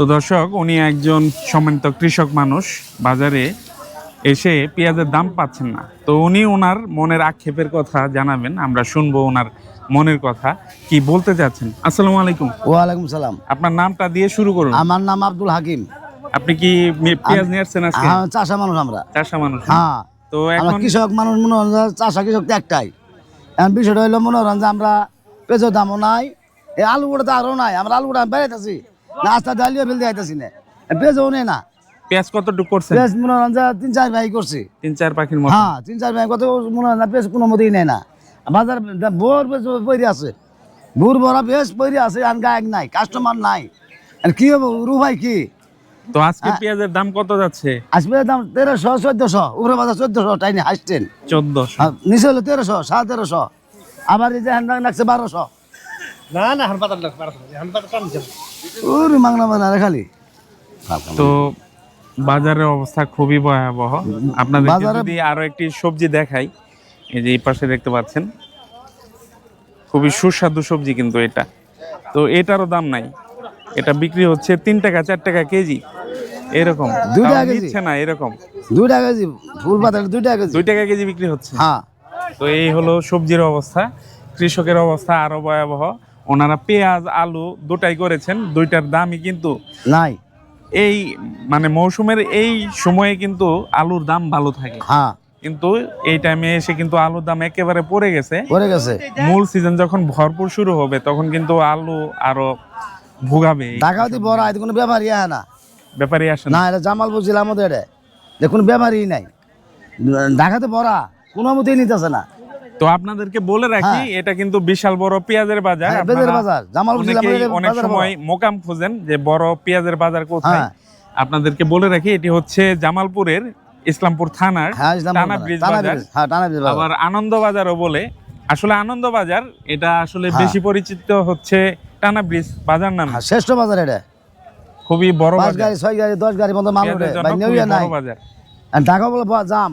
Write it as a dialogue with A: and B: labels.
A: তো দর্শক উনি একজন সম্মানিত কৃষক মানুষ। বাজারে এসে পেঁয়াজের দাম পাচ্ছেন না। তো উনি ওনার মনের আক্ষেপের কথা জানাবেন আমরা শুনব ওনার মনের কথা। কি বলতে চাচ্ছেন? আসসালামু আলাইকুম।
B: ওয়ালাইকুম সালাম।
A: আপনার নামটা দিয়ে শুরু করুন।
B: আমার নাম আব্দুল হাকিম।
A: আপনি কি মে- পেঁয়াজ নিয়ে আসছেন আজকে?
B: হ্যাঁ, চাষা মানুষ আমরা।
A: চাষা মানুষ।
B: হ্যাঁ।
A: তো
B: আমরা
A: এখন
B: কৃষক মানুষ মনে হন যে চাষা কৃষক তো একটাই। এখন বিষয়টা হইল মনে হন যে আমরা পেঁচো দামও নাই এই আলু গুঁড়া তো আরও নাই আমরা আলু গুঁড়া বেড়াইতেছি। না আস্তে ডালিও ফেলতে আইতেছি না। পেঁচও নেই না
A: পেঁয়াজ কতটুকু করছেন?
B: পেঁচ মনে হন যে তিন চার ভাই করছি।
A: তিন চার পাখির মতো?
B: হ্যাঁ তিন চার ভাই কত মনে হয় না পেঁচ কোনো মতেই নেই না। বাজার বোর পেঁচ পইরে আছে। বুর ভরা পেঁচ পইরে আছে আর গায়ক নাই কাস্টমার নাই। আর কি হব রু ভাই কি?
A: তো আজকে
B: হ্যাঁ।
A: পেঁয়াজের দাম কত যাচ্ছে?
B: আসবে দাম তেরোশো চোদ্দশো। উপরে বাজার চোদ্দশো টাইনি হাসতেন
A: চোদ্দশো।
B: আর নিচে হলো তেরোশো সাড়ে তেরোশো। আবার এই যে হ্যান্ড লাগছে বারোশো।
C: না না হান পাতার লোক বারোশো। কম ছিল
B: ওর মাংনা বানা রে খালি।
A: তো বাজারের অবস্থা খুবই ভয়াবহ। আপনাদের
B: বাজারে-
A: যদি আরও একটি সবজি দেখাই এই যে এই পাশে দেখতে পাচ্ছেন খুবই সুস্বাদু সবজি কিন্তু এটা। তো এটারও দাম নাই। এটা বিক্রি হচ্ছে তিন টাকা চার টাকা কেজি। এরকম।
B: দুই টাকা কেজি?
A: নিচ্ছে না এরকম।
B: দুই টাকা কেজি? ফুল পাতা দুই টাকা কেজি?
A: দুই টাকা কেজি বিক্রি হচ্ছে।
B: হ্যাঁ।
A: তো এই হলো সবজির অবস্থা। কৃষকের অবস্থা আরও ভয়াবহ। ওনারা পেঁয়াজ আলু দুটাই করেছেন দুইটার দামই কিন্তু
B: নাই।
A: এই মানে মৌসুমের এই সময়ে কিন্তু আলুর দাম ভালো থাকে।
B: হ্যাঁ।
A: কিন্তু এই টাইমে এসে কিন্তু আলুর দাম একেবারে পড়ে গেছে।
B: পরে গেছে।
A: মূল সিজন যখন ভরপুর শুরু হবে তখন কিন্তু আলু আরও ভুগাবে।
B: ঢাকা হতে বড় আয় কোনো ব্যাপারই আয় না।
A: ব্যাপারই আসে
B: না। এটা জামালপুর জেলার মধ্যে এটা দেখুন ব্যাপারই নাই। ঢাকাতে বড়া কোনো মতেই নিতেছে না।
A: তো আপনাদেরকে বলে রাখি এটা কিন্তু বিশাল বড় পেঁয়াজের বাজার।
B: হ্যাঁ,
A: অনেক সময় মোকাম খোঁজেন যে বড় পেঁয়াজের বাজার কোথায়।
B: হ্যাঁ।
A: আপনাদেরকে বলে রাখি এটি হচ্ছে জামালপুরের ইসলামপুর থানার
B: হ্যাঁ
A: টানা ব্রিজ বাজার।
B: হ্যাঁ।
A: আবার আনন্দ বাজারও বলে। আসলে আনন্দ বাজার এটা আসলে
B: হ্যাঁ।
A: বেশি পরিচিত হচ্ছে টানা ব্রিজ বাজার নামে।
B: হ্যাঁ, শ্রেষ্ঠ বাজার এটা।
A: খুবই বড় বাজার।
B: গাড়ি ছয় গাড়ি দশ গাড়ি মতো মাল ওঠে। নাই।
A: বাজার।
B: ঢাকা বলে জাম।